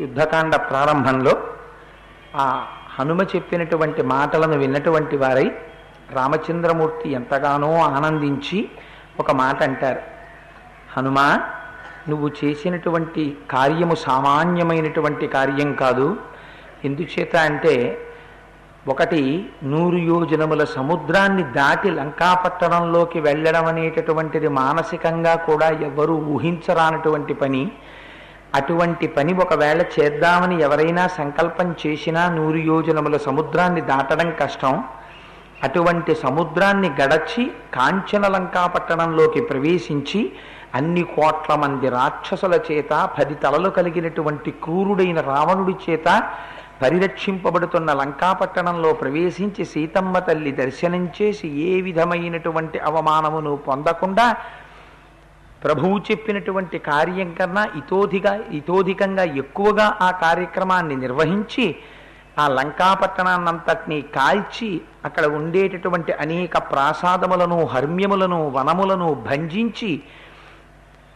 యుద్ధకాండ ప్రారంభంలో ఆ హనుమ చెప్పినటువంటి మాటలను విన్నటువంటి వారై రామచంద్రమూర్తి ఎంతగానో ఆనందించి ఒక మాట అంటారు. హనుమా నువ్వు చేసినటువంటి కార్యము సామాన్యమైనటువంటి కార్యం కాదు. ఎందుచేత అంటే ఒకటి నూరు యోజనముల సముద్రాన్ని దాటి లంకాపట్టణంలోకి వెళ్ళడం అనేటటువంటిది మానసికంగా కూడా ఎవ్వరూ ఊహించరానటువంటి పని. అటువంటి పని ఒకవేళ చేద్దామని ఎవరైనా సంకల్పం చేసినా నూరు యోజనముల సముద్రాన్ని దాటడం కష్టం. అటువంటి సముద్రాన్ని గడచి కాంచన లంకాపట్టణంలోకి ప్రవేశించి అన్ని కోట్ల మంది రాక్షసుల చేత పది తలలు కలిగినటువంటి క్రూరుడైన రావణుడి చేత పరిరక్షింపబడుతున్న లంకాపట్టణంలో ప్రవేశించి సీతమ్మ తల్లి దర్శనం చేసి ఏ విధమైనటువంటి అవమానమును పొందకుండా ప్రభువు చెప్పినటువంటి కార్యం కన్నా ఇతోధిగా ఇతోధికంగా ఎక్కువగా ఆ కార్యక్రమాన్ని నిర్వహించి ఆ లంకాపట్టణాన్నంతటినీ కాల్చి అక్కడ ఉండేటటువంటి అనేక ప్రాసాదములను హర్మ్యములను వనములను భంజించి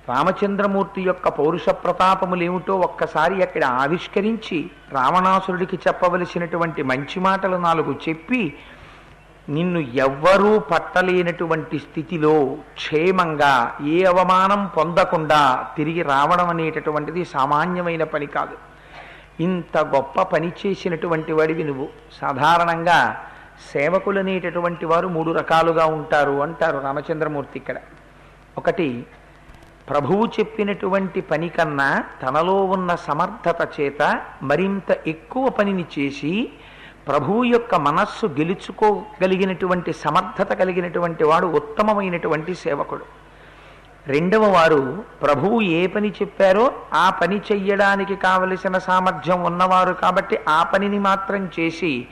రామచంద్రమూర్తి యొక్క పౌరుష ప్రతాపములేమిటో ఒక్కసారి అక్కడ ఆవిష్కరించి రావణాసురుడికి చెప్పవలసినటువంటి మంచి మాటలు నాలుగు చెప్పి నిన్ను ఎవ్వరూ పట్టలేనటువంటి స్థితిలో క్షేమంగా ఏ అవమానం పొందకుండా తిరిగి రావడం అనేటటువంటిది సామాన్యమైన పని కాదు. ఇంత గొప్ప పని చేసినటువంటి వాడివి నువ్వు. సాధారణంగా సేవకులు అనేటటువంటి వారు మూడు రకాలుగా ఉంటారు అంటారు రామచంద్రమూర్తి ఇక్కడ. ఒకటి ప్రభువు చెప్పినటువంటి పని కన్నా తనలో ఉన్న సమర్థత చేత మరింత ఎక్కువ పనిని చేసి ప్రభువు యొక్క మనస్సు గెలుచుకోగలిగినటువంటి సమర్థత కలిగినటువంటి వాడు ఉత్తమమైనటువంటి సేవకుడు. రెండవ వారు ప్రభువు ఏ పని చెప్పారో ఆ పని చెయ్యడానికి కావలసిన సామర్థ్యం ఉన్నవారు కాబట్టి ఆ పనిని మాత్రం చేసి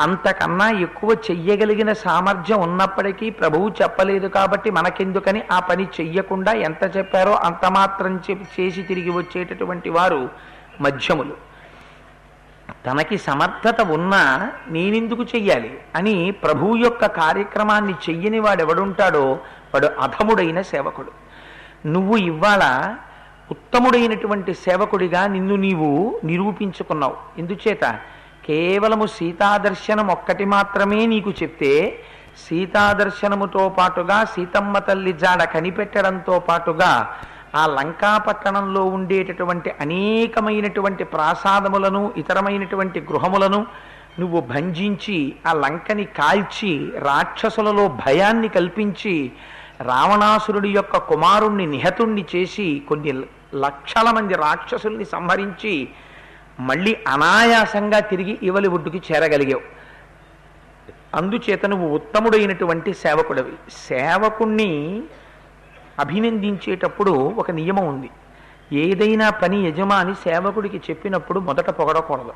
అంతకన్నా ఎక్కువ చెయ్యగలిగిన సామర్థ్యం ఉన్నప్పటికీ ప్రభువు చెప్పలేదు కాబట్టి మనకెందుకని ఆ పని చెయ్యకుండా ఎంత చెప్పారో అంత మాత్రం చెప్పి చేసి తిరిగి వచ్చేటటువంటి వారు మధ్యములు. తనకి సమర్థత ఉన్నా నేనెందుకు చెయ్యాలి? అని ప్రభువు యొక్క కార్యక్రమాన్ని చెయ్యని వాడు ఎవడుంటాడో వాడు అధముడైన సేవకుడు. నువ్వు ఇవాళ ఉత్తముడైనటువంటి సేవకుడిగా నిన్ను నీవు నిరూపించుకున్నావు. ఎందుచేత? కేవలము సీతాదర్శనం ఒక్కటి మాత్రమే నీకు చెప్తే సీతాదర్శనముతో పాటుగా సీతమ్మ తల్లి జాడ కనిపెట్టడంతో పాటుగా ఆ లంకాపట్టణంలో ఉండేటటువంటి అనేకమైనటువంటి ప్రాసాదములను ఇతరమైనటువంటి గృహములను నువ్వు భంజించి ఆ లంకని కాల్చి రాక్షసులలో భయాన్ని కల్పించి రావణాసురుడి యొక్క కుమారుణ్ణి నిహతుణ్ణి చేసి కొన్ని లక్షల మంది రాక్షసుల్ని సంహరించి మళ్ళీ అనాయాసంగా తిరిగి ఇవలి ఒడ్డుకి చేరగలిగావు. అందుచేత నువ్వు ఉత్తముడైనటువంటి సేవకుడివి. సేవకుణ్ణి అభినందించేటప్పుడు ఒక నియమం ఉంది. ఏదైనా పని యజమాని సేవకుడికి చెప్పినప్పుడు మొదట పొగడకూడదు.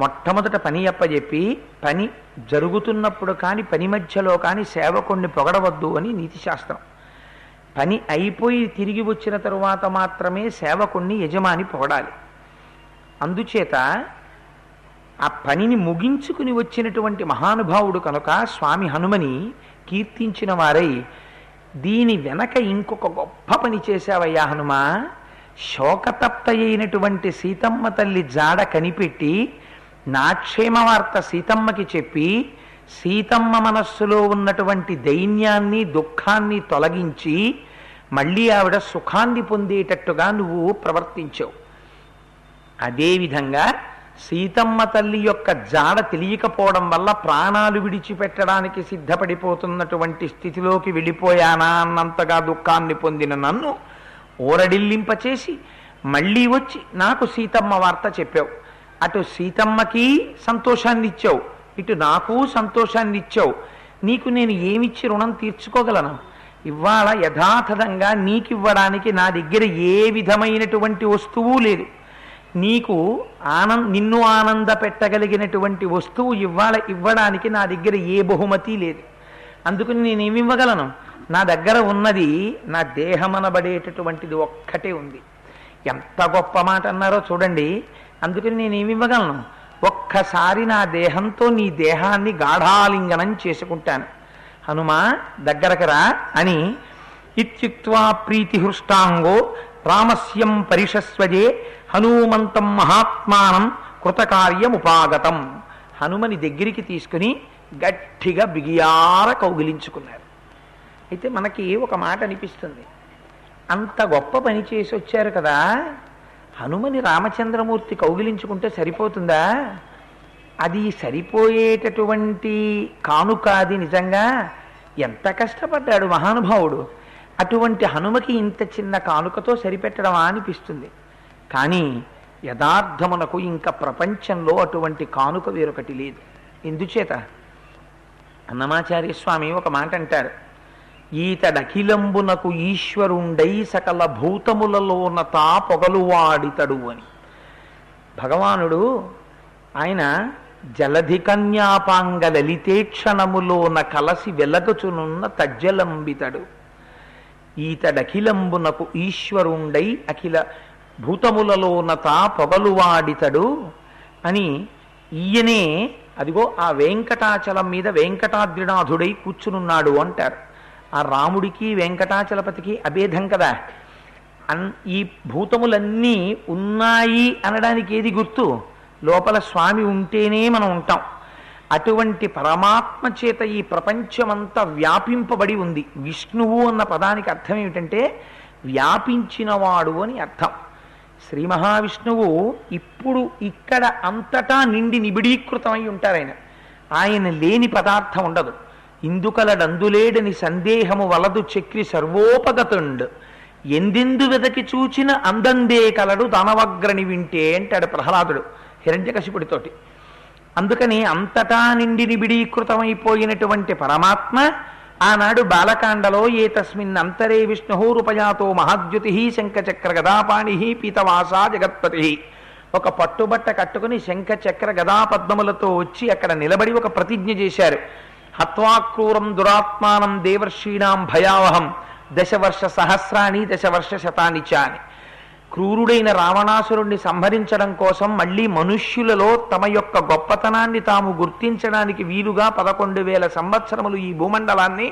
మొట్టమొదట పని అప్పచెప్పి పని జరుగుతున్నప్పుడు కానీ పని మధ్యలో కానీ సేవకుణ్ణి పొగడవద్దు అని నీతిశాస్త్రం పని అయిపోయి తిరిగి వచ్చిన తరువాత మాత్రమే సేవకుణ్ణి యజమాని పొగడాలి. అందుచేత ఆ పనిని ముగించుకుని వచ్చినటువంటి మహానుభావుడు కనుక స్వామి హనుమని కీర్తించిన వారై దీని వెనక ఇంకొక గొప్ప పని చేశావయ్యా హనుమ. శోకతప్త అయినటువంటి సీతమ్మ తల్లి జాడ కనిపెట్టి నాక్షేమ వార్త సీతమ్మకి చెప్పి సీతమ్మ మనస్సులో ఉన్నటువంటి దైన్యాన్ని దుఃఖాన్ని తొలగించి మళ్ళీ ఆవిడ సుఖాన్ని పొందేటట్టుగా నువ్వు ప్రవర్తించావు. అదేవిధంగా సీతమ్మ తల్లి యొక్క జాడ తెలియకపోవడం వల్ల ప్రాణాలు విడిచిపెట్టడానికి సిద్ధపడిపోతున్నటువంటి స్థితిలోకి వెళ్ళిపోయానా అన్నంతగా దుఃఖాన్ని పొందిన నన్ను ఓరడిల్లింపచేసి మళ్ళీ వచ్చి నాకు సీతమ్మ వార్త చెప్పావు. అటు సీతమ్మకి సంతోషాన్ని ఇచ్చావు ఇటు నాకు సంతోషాన్ని ఇచ్చావు నీకు నేను ఏమిచ్చి రుణం తీర్చుకోగలను? ఇవాళ యథాతథంగా నీకివ్వడానికి నా దగ్గర ఏ విధమైనటువంటి వస్తువు లేదు. నీకు ఆనంద నిన్ను ఆనంద పెట్టగలిగినటువంటి వస్తువు ఇవ్వాల ఇవ్వడానికి నా దగ్గర ఏ బహుమతి లేదు. అందుకని నేనేమి ఇవ్వగలను? నా దగ్గర ఉన్నది నా దేహమనబడేటటువంటిది ఒక్కటే ఉంది. ఎంత గొప్ప మాట అన్నారో చూడండి. అందుకని నేనేమి ఇవ్వగలను? ఒక్కసారి నా దేహంతో నీ దేహాన్ని గాఢాలింగనం చేసుకుంటాను. హనుమా దగ్గరకు రా అని ఇత్యుక్వా ప్రీతిహృష్టాంగో రామస్యం పరిషస్వజే హనుమంతం మహాత్మానం కృతకార్యముపాగతం. హనుమని దగ్గరికి తీసుకుని గట్టిగా బిగియార కౌగిలించుకున్నారు. అయితే మనకి ఒక మాట అనిపిస్తుంది. అంత గొప్ప పని చేసి వచ్చారు కదా. హనుమని రామచంద్రమూర్తి కౌగిలించుకుంటే సరిపోతుందా? అది సరిపోయేటటువంటి కానుక అది నిజంగా ఎంత కష్టపడ్డాడు మహానుభావుడు. అటువంటి హనుమకి ఇంత చిన్న కానుకతో సరిపెట్టడమా అనిపిస్తుంది. కానీ యథార్థమునకు ఇంకా ప్రపంచంలో అటువంటి కానుక వేరొకటి లేదు. ఎందుచేత? అన్నమాచార్య స్వామి ఒక మాట అంటారు ఈతడఖిలంబునకు ఈశ్వరుండై సకల భూతములలోన తా పొగలువాడితడు అని. భగవానుడు ఆయన జలధి కన్యాపాంగ లలితేక్షణములోన కలసి వెలగచునున్న తజ్జలంబితడు. ఈతడఖిలంబునకు ఈశ్వరుండై అఖిల భూతములలోన తా పొగలువాడితడు అని ఈయనే అదిగో ఆ వెంకటాచలం మీద వెంకటాద్రినాథుడై కూర్చునున్నాడు అంటారు. ఆ రాముడికి వెంకటాచలపతికి అభేదం కదా. అన్ ఈ భూతములన్నీ ఉన్నాయి అనడానికి ఏది గుర్తు? లోపల స్వామి ఉంటేనే మనం ఉంటాం. అటువంటి పరమాత్మ చేత ఈ ప్రపంచమంతా వ్యాపింపబడి ఉంది. విష్ణువు అన్న పదానికి అర్థం ఏమిటంటే వ్యాపించినవాడు అని అర్థం. శ్రీ మహావిష్ణువు ఇప్పుడు ఇక్కడ అంతటా నిండి నిబిడీకృతమై ఉంటారు ఆయన. ఆయన లేని పదార్థం ఉండదు. ఇందుకలడందులేడని సందేహము వలదు చక్రి సర్వోపగతుండు. ఎందెందు వెదకి చూచిన అందందే కలడు దానవగ్రని వింటే అంటాడు ప్రహ్లాదుడు. హిరణ్యకశిపుడితోటి. అందుకని అంతటా నిండి నిబిడీకృతమైపోయినటువంటి పరమాత్మ ఆనాడు బాలకాండలో ఏ తస్మిన్ అంతరే విష్ణు రూపజాతో మహాద్యుతి శంఖచక్ర గదాపాణి పీతవాస జగత్పతి. ఒక పట్టుబట్ట కట్టుకుని శంఖచక్ర గదాపద్మములతో వచ్చి అక్కడ నిలబడి ఒక ప్రతిజ్ఞ చేశారు. హత్వాక్రూరం దురాత్మానం దేవర్షీణాం భయావహం. దశవర్ష సహస్రాణి దశవర్ష శతాని చాని అని క్రూరుడైన రావణాసురుణ్ణి సంహరించడం కోసం మళ్ళీ మనుష్యులలో తమ యొక్క గొప్పతనాన్ని తాము గుర్తించడానికి వీలుగా పదకొండు వేల సంవత్సరములు ఈ భూమండలాన్ని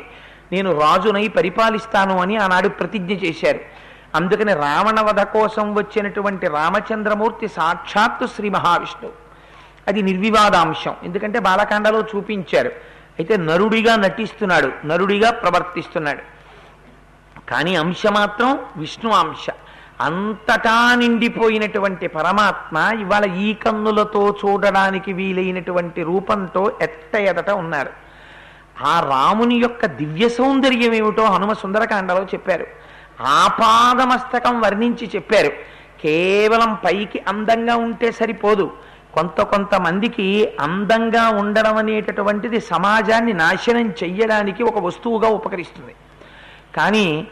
నేను రాజునై పరిపాలిస్తాను అని ఆనాడు ప్రతిజ్ఞ చేశారు. అందుకని రావణ వధ కోసం వచ్చినటువంటి రామచంద్రమూర్తి సాక్షాత్తు శ్రీ మహావిష్ణువు అది నిర్వివాదాంశం. ఎందుకంటే బాలకాండలో చూపించారు. అయితే నరుడిగా నటిస్తున్నాడు నరుడిగా ప్రవర్తిస్తున్నాడు. కానీ అంశ మాత్రం విష్ణు అంశ అంతటా నిండిపోయినటువంటి పరమాత్మ ఇవాళ ఈ కన్నులతో చూడడానికి వీలైనటువంటి రూపంతో ఎట్ట ఎదట ఉన్నారు. ఆ రాముని యొక్క దివ్య సౌందర్యం ఏమిటో హనుమ సుందరకాండలో చెప్పారు. ఆపాదమస్తకం వర్ణించి చెప్పారు. కేవలం పైకి అందంగా ఉంటే సరిపోదు. కొంత కొంతమందికి అందంగా ఉండడం అనేటటువంటిది సమాజాన్ని నాశనం చెయ్యడానికి ఒక వస్తువుగా ఉపకరిస్తుంది. కానీ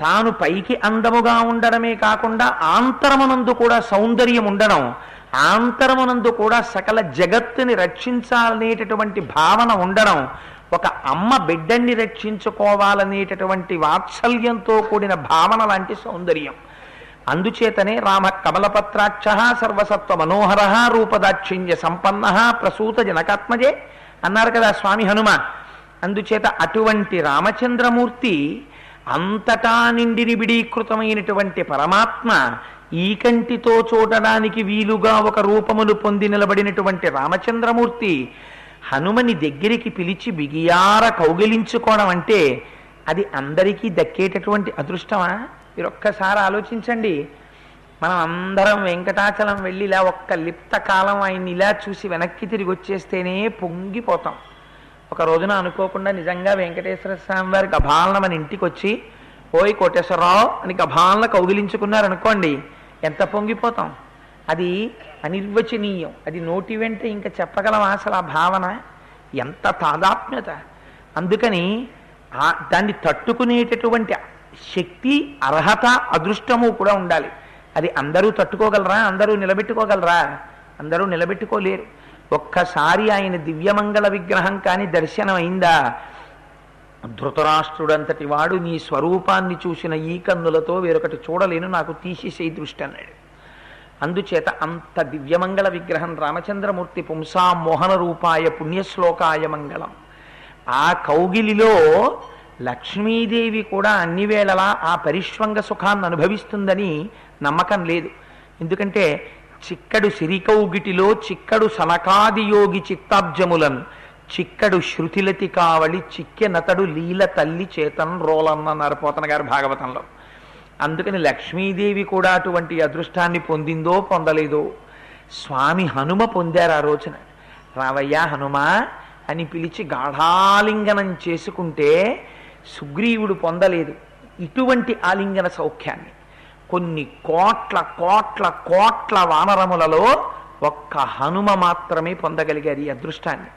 తాను పైకి అందముగా ఉండడమే కాకుండా ఆంతరమునందు కూడా సౌందర్యం ఉండడం ఆంతరమునందు కూడా సకల జగత్తుని రక్షించాలనేటటువంటి భావన ఉండడం ఒక అమ్మ బిడ్డని రక్షించుకోవాలనేటటువంటి వాత్సల్యంతో కూడిన భావన లాంటి సౌందర్యం. అందుచేతనే రామ కమలపత్రాక్ష సర్వసత్వ మనోహర రూపదాక్షిణ్య సంపన్న ప్రసూత జనకాత్మజే అన్నారు కదా స్వామి హనుమ. అందుచేత అటువంటి రామచంద్రమూర్తి అంతటా నిండి నిబిడీకృతమైనటువంటి పరమాత్మ ఈ కంటితో చూడడానికి వీలుగా ఒక రూపమును పొంది నిలబడినటువంటి రామచంద్రమూర్తి హనుమని దగ్గరికి పిలిచి బిగియార కౌగిలించుకోవడం అంటే అది అందరికీ దక్కేటటువంటి అదృష్టమా? మీరు ఒక్కసారి ఆలోచించండి. మనం అందరం వెంకటాచలం వెళ్ళి ఇలా ఒక్క లిప్త కాలం ఆయన్ని ఇలా చూసి వెనక్కి తిరిగి వచ్చేస్తేనే పొంగిపోతాం. ఒక రోజున అనుకోకుండా నిజంగా వెంకటేశ్వర స్వామి వారి గభాలన మన ఇంటికి వచ్చి ఓయ్ కోటేశ్వరరావు అని గభాలన కౌగిలించుకున్నారనుకోండి ఎంత పొంగిపోతాం? అది అనిర్వచనీయం. అది నోటి వెంట ఇంకా చెప్పగలం అసలు ఆ భావన. ఎంత తాదాత్మ్యత. అందుకని దాన్ని తట్టుకునేటటువంటి శక్తి అర్హత అదృష్టము కూడా ఉండాలి. అది అందరూ తట్టుకోగలరా? అందరూ నిలబెట్టుకోగలరా? అందరూ నిలబెట్టుకోలేరు. ఒక్కసారి ఆయన దివ్యమంగళ విగ్రహం కానీ దర్శనం అయిందా ధృతరాష్ట్రుడంతటి వాడు నీ స్వరూపాన్ని చూసిన ఈ కన్నులతో వేరొకటి చూడలేను నాకు తీసేసేయి దృష్టి అన్నాడు. అందుచేత అంత దివ్యమంగళ విగ్రహం రామచంద్రమూర్తి పుంసా మోహన రూపాయ పుణ్యశ్లోకాయ మంగళం. ఆ కౌగిలిలో లక్ష్మీదేవి కూడా అన్ని వేళలా ఆ పరిష్వంగ సుఖాన్ని అనుభవిస్తుందని నమ్మకం లేదు. ఎందుకంటే చిక్కడు సిరికౌగిటిలో చిక్కడు సనకాది యోగి చిత్తాబ్జములను. చిక్కడు శృతిలతి కావలి చిక్కెనతడు లీల తల్లి చేతన్ రోలన్న పోతన గారు భాగవతంలో. అందుకని లక్ష్మీదేవి కూడా అటువంటి అదృష్టాన్ని పొందిందో పొందలేదో స్వామి హనుమ పొందారు ఆ రోజున. రావయ్యా హనుమ అని పిలిచి గాఢాలింగనం చేసుకుంటే సుగ్రీవుడు పొందలేదు ఇటువంటి ఆలింగన సౌఖ్యాన్ని. కొన్ని కోట్ల కోట్ల కోట్ల వానరములలో ఒక్క హనుమ మాత్రమే పొందగలిగారు ఈ అదృష్టాన్ని.